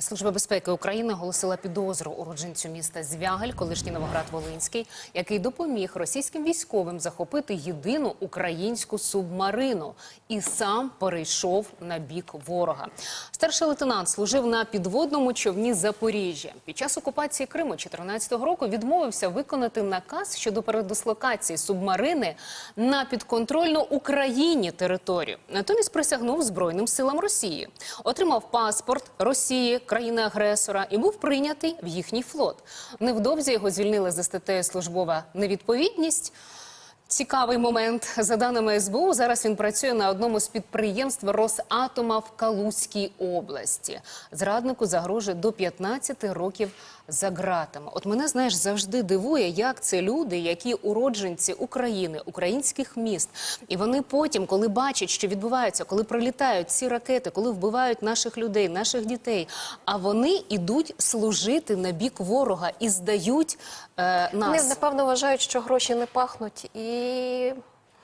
Служба безпеки України оголосила підозру уродженцю міста Звягель, колишній Новоград Волинський, який допоміг російським військовим захопити єдину українську субмарину і сам перейшов на бік ворога. Старший лейтенант служив на підводному човні Запоріжжя. Під час окупації Криму 2014 року відмовився виконати наказ щодо передислокації субмарини на підконтрольну Україні територію. Натомість присягнув Збройним силам Росії, отримав паспорт Росії, країни-агресора, і був прийнятий в їхній флот. Невдовзі його звільнили за статтею службова невідповідність. Цікавий момент. За даними СБУ, зараз він працює на одному з підприємств Росатома в Калузькій області. Зраднику загрожує до 15 років за ґратами. От мене знаєш завжди дивує, як це люди, які уродженці України, українських міст, і вони потім, коли бачать, що відбувається, коли прилітають ці ракети, коли вбивають наших людей, наших дітей, а вони йдуть служити на бік ворога і здають е, нас. Вони напевно вважають, що гроші не пахнуть, і E